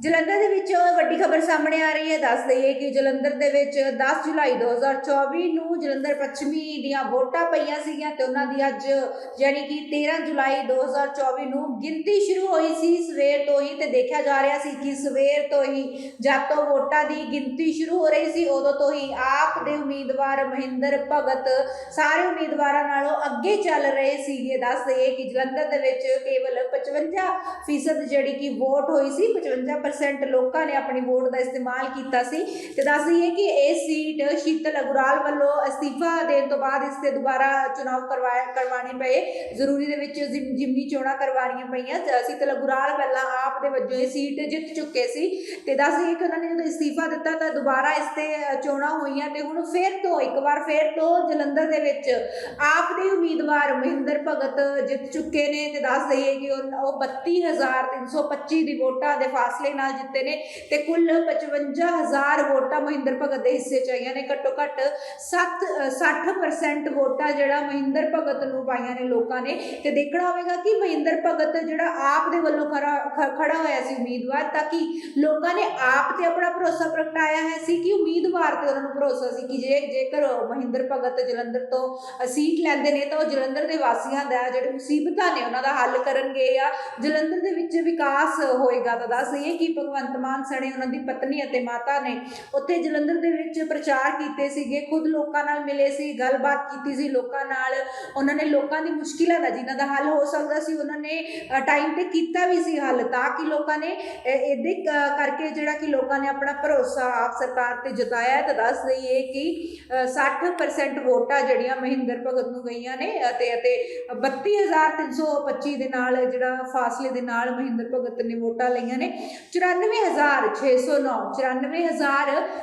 ਜਲੰਧਰ ਦੇ ਵਿੱਚ ਵੱਡੀ ਖਬਰ ਸਾਹਮਣੇ ਆ ਰਹੀ ਹੈ। ਦੱਸ ਦਈਏ ਕਿ ਜਲੰਧਰ ਦੇ ਵਿੱਚ 10 ਜੁਲਾਈ 2024 ਨੂੰ ਜਲੰਧਰ ਪੱਛਮੀ ਦੀਆਂ ਵੋਟਾਂ ਪਈਆਂ ਸੀਗੀਆਂ ਤੇ ਉਹਨਾਂ ਦੀ ਅੱਜ ਯਾਨੀ ਕਿ 13 ਜੁਲਾਈ 2024 ਨੂੰ ਗਿਣਤੀ ਸ਼ੁਰੂ ਹੋਈ ਸੀ। ਸਵੇਰ ਤੋਂ ਹੀ ਤੇ ਦੇਖਿਆ ਜਾ ਰਿਹਾ ਸੀ ਕਿ ਸਵੇਰ ਤੋਂ ਹੀ ਜਦ ਤੋਂ ਵੋਟਾਂ ਦੀ ਗਿਣਤੀ ਸ਼ੁਰੂ ਹੋ ਰਹੀ ਸੀ, ਉਦੋਂ ਤੋਂ ਹੀ ਆਪ ਦੇ ਉਮੀਦਵਾਰ ਮਹਿੰਦਰ ਭਗਤ ਸਾਰੇ ਉਮੀਦਵਾਰਾਂ ਨਾਲੋਂ ਅੱਗੇ ਚੱਲ ਰਹੇ ਸੀਗੇ। ਦੱਸ ਦਈਏ ਕਿ ਜਲੰਧਰ ਦੇ ਵਿੱਚ ਕੇਵਲ 55 ਫੀਸਦ ਜਿਹੜੀ ਕਿ ਵੋਟ ਹੋਈ ਸੀ 55% ਲੋਕਾਂ ਨੇ ਆਪਣੀ ਵੋਟ ਦਾ ਇਸਤੇਮਾਲ ਕੀਤਾ ਸੀ ਤੇ ਦੱਸ ਦਈਏ ਕਿ ਇਹ ਸੀਟ ਸ਼ੀਤਲ ਅਗੁਰਾਲ ਵੱਲੋਂ ਅਸਤੀਫਾ ਦੇਣ ਤੋਂ ਬਾਅਦ ਇਸ ਤੇ ਦੁਬਾਰਾ ਚੁਣਾਵ ਕਰਵਾਇਆ ਕਰਵਾਣੇ ਪਏ। ਜ਼ਰੂਰੀ ਦੇ ਵਿੱਚ ਜ਼ਿਮ- ਜ਼ਿਮਨੀ ਚੋਣਾਂ ਕਰਵਾਉਣੀਆਂ ਪਈਆਂ। ਸ਼ੀਤਲ ਅਗੁਰਾਲ ਪਹਿਲਾਂ ਆਪ ਦੇ ਵਜੋਂ ਇਹ ਸੀਟ ਜਿੱਤ ਚੁੱਕੇ ਸੀ। ਤੇ ਦੱਸ ਦਈਏ ਕਿ ਉਹਨਾਂ ਨੇ ਜਦੋਂ ਅਸਤੀਫਾ ਦਿੱਤਾ ਤਾਂ ਦੁਬਾਰਾ ਇਸ ਤੇ ਚੋਣਾਂ ਹੋਈਆਂ ਤੇ ਹੁਣ ਫੇਰ ਤੋਂ, ਇੱਕ ਵਾਰ ਫੇਰ ਤੋਂ ਜਲੰਧਰ ਦੇ ਵਿੱਚ ਆਪ ਦੇ ਉਮੀਦਵਾਰ ਮਹਿੰਦਰ ਭਗਤ ਜਿੱਤ ਚੁੱਕੇ ਨੇ। ਤੇ ਦੱਸ ਦਈਏ ਕਿ ਉਹ ਉਹ 32325 ਦੀ ਵੋਟਾਂ ਦੇ ਫਾਸਲੇ ਨਾਲ ਜਿੱਤੇ ਨੇ ਤੇ ਕੁੱਲ 55000 ਵੋਟਾਂ ਮਹਿੰਦਰ ਭਗਤ ਦੇ ਹਿੱਸੇ ਚ ਆਈਆਂ ਨੇ। ਘੱਟੋ ਘੱਟ 7 60% ਵੋਟਾਂ ਜਿਹੜਾ ਮਹਿੰਦਰ ਭਗਤ ਨੂੰ ਪਾਈਆਂ ਨੇ ਲੋਕਾਂ ਨੇ। ਤੇ ਦੇਖਣਾ ਹੋਵੇਗਾ ਕਿ ਮਹਿੰਦਰ ਭਗਤ ਜਿਹੜਾ ਆਪ ਦੇ ਵੱਲੋਂ ਖੜਾ ਹੋਇਆ ਸੀ ਉਮੀਦਵਾਰ, ਤਾਂ ਕਿ ਲੋਕਾਂ ਨੇ ਆਪ ਤੇ ਆਪਣਾ ਭਰੋਸਾ ਪ੍ਰਗਟਾਇਆ ਹੈ ਸੀ ਕਿ ਉਮੀਦਵਾਰ ਤੇ ਉਹਨਾਂ ਨੂੰ ਭਰੋਸਾ ਸੀ ਕਿ ਜੇ, ਜੇਕਰ ਮਹਿੰਦਰ ਭਗਤ ਜਲੰਧਰ ਤੋਂ ਸੀਟ ਲੈਂਦੇ ਨੇ, ਤਾਂ ਉਹ ਜਲੰਧਰ ਦੇ ਵਾਸੀਆਂ ਦਾ ਜਿਹੜੇ ਮੁਸੀਬਤਾਂ ਨੇ ਉਹਨਾਂ ਦਾ ਹੱਲ ਕਰਨਗੇ ਜਾਂ ਜਲੰਧਰ ਦੇ ਵਿੱਚ ਵਿਕਾਸ ਹੋਏਗਾ ਤਾਂ ਦੱਸ ਦਈਏ ਕਿ ਭਗਵੰਤ ਮਾਨ ਸਣੇ ਉਹਨਾਂ ਦੀ ਪਤਨੀ ਅਤੇ ਮਾਤਾ ਨੇ ਉੱਥੇ ਜਲੰਧਰ ਦੇ ਵਿੱਚ ਪ੍ਰਚਾਰ ਕੀਤੇ ਸੀਗੇ ਖੁਦ ਲੋਕਾਂ ਨਾਲ ਮਿਲੇ ਸੀ ਗੱਲਬਾਤ ਕੀਤੀ ਸੀ ਲੋਕਾਂ ਨਾਲ ਉਹਨਾਂ ਨੇ ਲੋਕਾਂ ਦੀ ਮੁਸ਼ਕਿਲਾਂ ਦਾ ਜਿਨ੍ਹਾਂ ਦਾ ਹੱਲ ਹੋ ਸਕਦਾ ਸੀ ਉਹਨਾਂ ਨੇ ਟਾਈਮ ਤੇ ਕੀਤਾ ਵੀ ਸੀ ਹੱਲ ਤਾਂ ਕਿ ਲੋਕਾਂ ਨੇ ਇਹਦੇ ਕਰਕੇ ਜਿਹੜਾ ਕਿ ਲੋਕਾਂ ਨੇ ਆਪਣਾ ਭਰੋਸਾ ਆਪ ਸਰਕਾਰ ਤੇ ਜਤਾਇਆ ਤਾਂ ਦੱਸ ਦਈਏ ਕਿ ਅ, 60% ਵੋਟਾਂ ਜਿਹੜੀਆਂ ਮਹਿੰਦਰ ਭਗਤ ਨੂੰ ਗਈਆਂ ਨੇ ਅਤੇ ਅਤੇ 32325 ਦੇ ਨਾਲ ਜਿਹੜਾ ਫਾਸਲੇ ਦੇ ਨਾਲ ਮਹਿੰਦਰ ਭਗਤ ਨੇ ਵੋਟਾਂ ਲਈਆਂ ਨੇ। 94609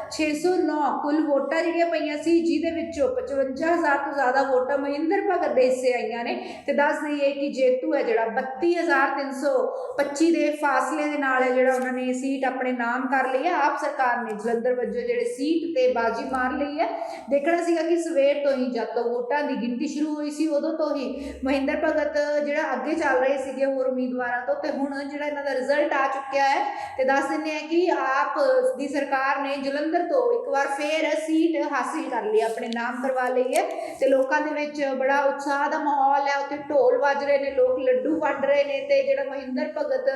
94609 ਕੁੱਲ ਵੋਟਾਂ ਜਿਹੜੀਆਂ ਪਈਆਂ ਸੀ, ਜਿਹਦੇ ਵਿੱਚੋਂ 55000 ਤੋਂ ਜ਼ਿਆਦਾ ਵੋਟਾਂ ਮਹਿੰਦਰ ਭਗਤ ਦੇ ਹਿੱਸੇ ਆਈਆਂ ਨੇ। ਤੇ ਦੱਸ ਦਈਏ ਕਿ ਜੇਤੂ ਹੈ ਜਿਹੜਾ 32325 ਦੇ ਫਾਸਲੇ ਦੇ ਨਾਲ ਹੈ, ਜਿਹੜਾ ਉਹਨਾਂ ਨੇ ਸੀਟ ਆਪਣੇ ਨਾਮ ਕਰ ਲਈ ਹੈ। ਆਪ ਸਰਕਾਰ ਨੇ ਜਲੰਧਰ ਵਜੋਂ ਜਿਹੜੇ ਸੀਟ ਤੇ ਬਾਜੀ ਮਾਰ ਲਈ ਹੈ। ਦੇਖਣਾ ਸੀਗਾ ਕਿ ਸਵੇਰ ਤੋਂ ਹੀ ਜਦ ਤੋਂ ਵੋਟਾਂ ਦੀ ਗਿਣਤੀ ਸ਼ੁਰੂ ਹੋਈ ਸੀ, ਉਦੋਂ ਤੋਂ ਹੀ ਮਹਿੰਦਰ ਭਗਤ ਜਿਹੜਾ ਅੱਗੇ ਚੱਲ ਰਹੇ ਸੀਗੇ ਹੋਰ ਉਮੀਦਵਾਰਾਂ ਤੋਂ, ਤੇ ਹੁਣ ਜਿਹੜਾ ਇਹਨਾਂ ਦਾ ਰਿਜ਼ਲਟ ਆ ਚੁੱਕਿਆ ਹੈ ਤੇ ਦੱਸ ਦਿੰਦੇ ਆ ਕਿ ਆਪ ਦੀ ਸਰਕਾਰ ਨੇ ਜਲੰਧਰ ਤੋਂ ਇੱਕ ਵਾਰ ਫੇਰ ਸੀਟ ਹਾਸਿਲ ਕਰ ਲਈ, ਆਪਣੇ ਨਾਮ ਕਰਵਾ ਲਈ ਹੈ ਤੇ ਲੋਕਾਂ ਦੇ ਵਿੱਚ ਬੜਾ ਉਤਸ਼ਾਹ ਦਾ ਮਾਹੌਲ ਹੈ, ਉੱਥੇ ਢੋਲ ਵੱਜ ਰਹੇ ਨੇ, ਲੋਕ ਲੱਡੂ ਵੰਡ ਰਹੇ ਨੇ ਤੇ ਜਿਹੜਾ ਮਹਿੰਦਰ ਭਗਤ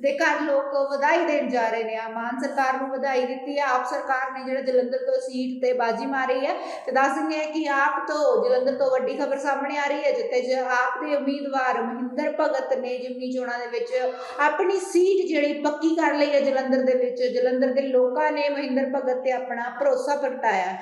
ਦੇ ਘਰ ਲੋਕ ਵਧਾਈ ਦੇਣ ਜਾ ਰਹੇ ਨੇ ਆ ਮਾਨ ਸਰਕਾਰ ਨੂੰ ਵਧਾਈ ਦਿੱਤੀ ਹੈ, ਆਪ ਸਰਕਾਰ ਨੇ ਜਿਹੜਾ ਜਲੰਧਰ ਤੋਂ ਸੀਟ ਤੇ ਬਾਜੀ ਮਾਰੀ ਹੈ ਤੇ ਦੱਸ ਦਿੰਦੇ ਆ ਕਿ ਆਪ ਤੋਂ, ਜਲੰਧਰ ਤੋਂ ਵੱਡੀ ਖਬਰ ਸਾਹਮਣੇ ਆ ਰਹੀ ਹੈ, ਜਿੱਥੇ ਜ ਆਪ ਦੇ ਉਮੀਦਵਾਰ ਮਹਿੰਦਰ ਭਗਤ ਨੇ ਜਿਮਨੀ ਚੋਣਾਂ ਦੇ ਵਿੱਚ ਆਪਣੀ ਸੀਟ ਜਿਹੜੀ ਪੱਕੀ ਕਰ ਲਈ ਹੈ ਜਲੰਧਰ ਦੇ ਵਿੱਚ। ਜਲੰਧਰ ਦੇ ਲੋਕਾਂ ਨੇ ਮਹਿੰਦਰ ਭਗਤ ਤੇ ਆਪਣਾ ਭਰੋਸਾ ਪ੍ਰਗਟਾਇਆ।